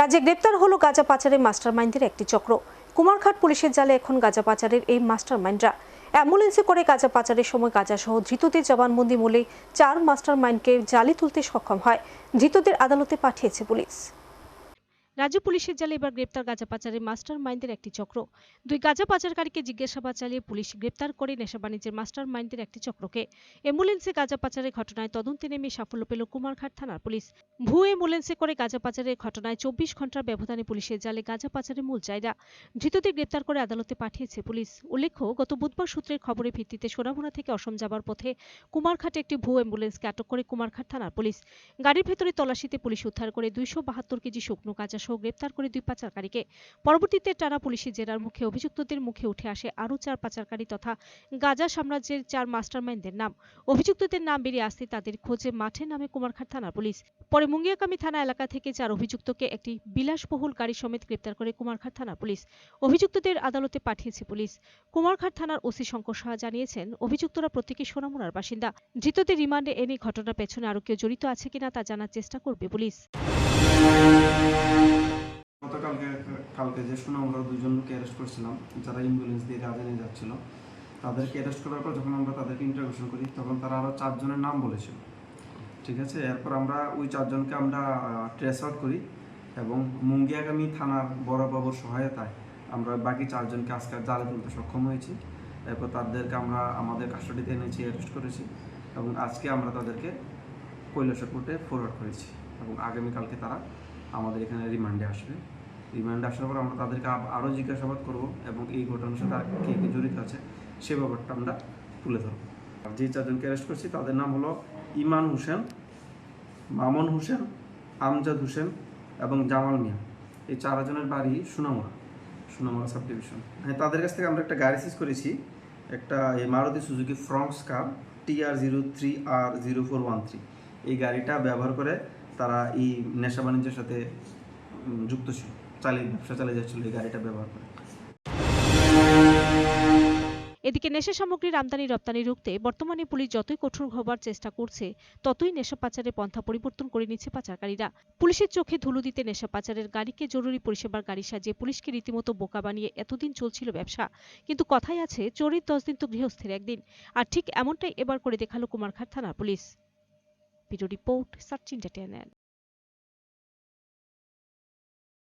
রাজ্যে গ্রেপ্তার হলো গাঁজা পাচারের মাস্টারমাইন্ডের একটি চক্র। কুমারঘাট পুলিশের জালে এখন গাঁজা পাচারের এই মাস্টারমাইন্ডরা। অ্যাম্বুলেন্সে করে গাঁজা পাচারের সময় গাঁজা সহ ধৃতদের জবানবন্দি মূলে চার মাস্টারমাইন্ডকে জালে তুলতে সক্ষম হয়। ধৃতদের আদালতে পাঠিয়েছে পুলিশ। রাজ্য পুলিশের জালে এবার গ্রেপ্তার গাঁজা পাচারের মাস্টার মাইন্ডের একটি চক্র। দুই গাঁজা পাচারকারীকে জিজ্ঞাসাবাদ চালিয়ে পুলিশ গ্রেপ্তার করে নেশা বাণিজ্যের মাস্টার মাইন্ডের একটি চক্রকে। অ্যাম্বুলেন্সে গাঁজা পাচারের ঘটনায় তদন্তে নেমে সাফল্য পেল কুমারঘাট থানার পুলিশ। ভুয়ো অ্যাম্বুলেন্সে করে গাঁজা পাচারের ঘটনায় চব্বিশ ঘণ্টার ব্যবধানে পুলিশের জালে গাঁজা পাচারের মূল চাহিদা। ধৃতদের গ্রেপ্তার করে আদালতে পাঠিয়েছে পুলিশ। উল্লেখ্য, গত বুধবার সূত্রের খবরের ভিত্তিতে সোনামুড়া থেকে অসম যাবার পথে কুমারঘাটে একটি ভুয়ো অ্যাম্বুলেন্সকে আটক করে কুমারঘাট থানার পুলিশ। গাড়ির ভেতরে তল্লাশিতে পুলিশ উদ্ধার করে দুইশো বাহাত্তর কেজি শুকনো গাঁজা সহ গ্রেপ্তার করে দুই পাচারকারীকে। পরবর্তীতে টানা পুলিশের জেরার মুখে অভিযুক্তদের মুখে উঠে আসে আরও চার পাচারকারী তথা গাজা সাম্রাজ্যের চার মাস্টারমাইন্ডের নাম। অভিযুক্তদের নাম বেরিয়ে আসতে তাদের খোঁজে মাঠে নামে কুমারঘাট থানার পুলিশ। পরে মুঙ্গিয়াকামী থানা এলাকা থেকে চার অভিযুক্তকে একটি বিলাসবহুল গাড়ি সমেত গ্রেপ্তার করে কুমারঘাট থানার পুলিশ। অভিযুক্তদের আদালতে পাঠিয়েছে পুলিশ। কুমারঘাট থানার ওসি শঙ্কর সাহা জানিয়েছেন, অভিযুক্তরা প্রত্যেকে সোনামুড়ার বাসিন্দা। ধৃতদের রিমান্ডে এনে ঘটনার পেছনে আরও কেউ জড়িত আছে কিনা তা জানার চেষ্টা করবে পুলিশ। গতকালকে, কালকে যে সুনামরা দুজনকে অ্যারেস্ট করছিলাম, যারা অ্যাম্বুলেন্স দিয়ে রাজধানী যাচ্ছিল, তাদেরকে অ্যারেস্ট করার পর যখন আমরা তাদেরকে ইন্টারভিউশন করি, তখন তারা আরও চারজনের নাম বলেছিল। ঠিক আছে? এরপর আমরা ওই চারজনকে আমরা ট্রেস আউট করি এবং মুঙ্গিয়াগামী থানার বড়বাবুর সহায়তায় আমরা বাকি চারজনকে আজকে জালে তুলতে সক্ষম হয়েছি। এরপর তাদেরকে আমরা, আমাদের কাস্টডিতে এনেছি অ্যারেস্ট করেছি এবং আজকে আমরা তাদেরকে কৈলাসর কোর্টে ফরওয়ার্ড করেছি এবং আগামীকালকে তারা আমাদের এখানে রিমান্ডে আসবে। রিমান্ডে আসার পর আমরা তাদেরকে আরও জিজ্ঞাসাবাদ করব এবং এই ঘটনার সাথে আর কে কে জড়িত আছে সে ব্যাপারটা আমরা তুলে ধরব। আর যে চারজনকে অ্যারেস্ট করছি, তাদের নাম হলো ইমান হোসেন, মামুন হোসেন, আমজাদ হোসেন এবং জামাল মিয়া। এই চারজনের বাড়ি সুনামুড়া সুনামুড়া সাব ডিভিশন হ্যাঁ তাদের কাছ থেকে আমরা একটা গাড়ি সিজ করেছি। একটা এই Maruti Suzuki Fronx car TR zero three R zero four one three এই গাড়িটা ব্যবহার করে তারা এই নেশা বাণিজ্যের সাথে যুক্ত ছিল, চালিয়ে, ব্যবসা চালিয়ে যাচ্ছিল এই গাড়িটা ব্যবহার করে। এদিকে নেশা সামগ্রীর আমদানি রপ্তানি রুখতে বর্তমানে পুলিশ যতই কঠোর হবার চেষ্টা করছে, ততই নেশা পাচারের পন্থা পরিবর্তন করে নিচ্ছে পাচারকারীরা। পুলিশের চোখে ধুলো দিতে নেশা পাচারের গাড়িকে জরুরি পরিষেবার গাড়ি সাজিয়ে পুলিশকে রীতিমতো বোকা বানিয়ে এতদিন চলছিল ব্যবসা। কিন্তু কথাই আছে, চোরের দশ দিন তো গৃহস্থের একদিন। আর ঠিক এমনটাই এবার করে দেখাল কুমারঘাট থানার police. Video report search entertainment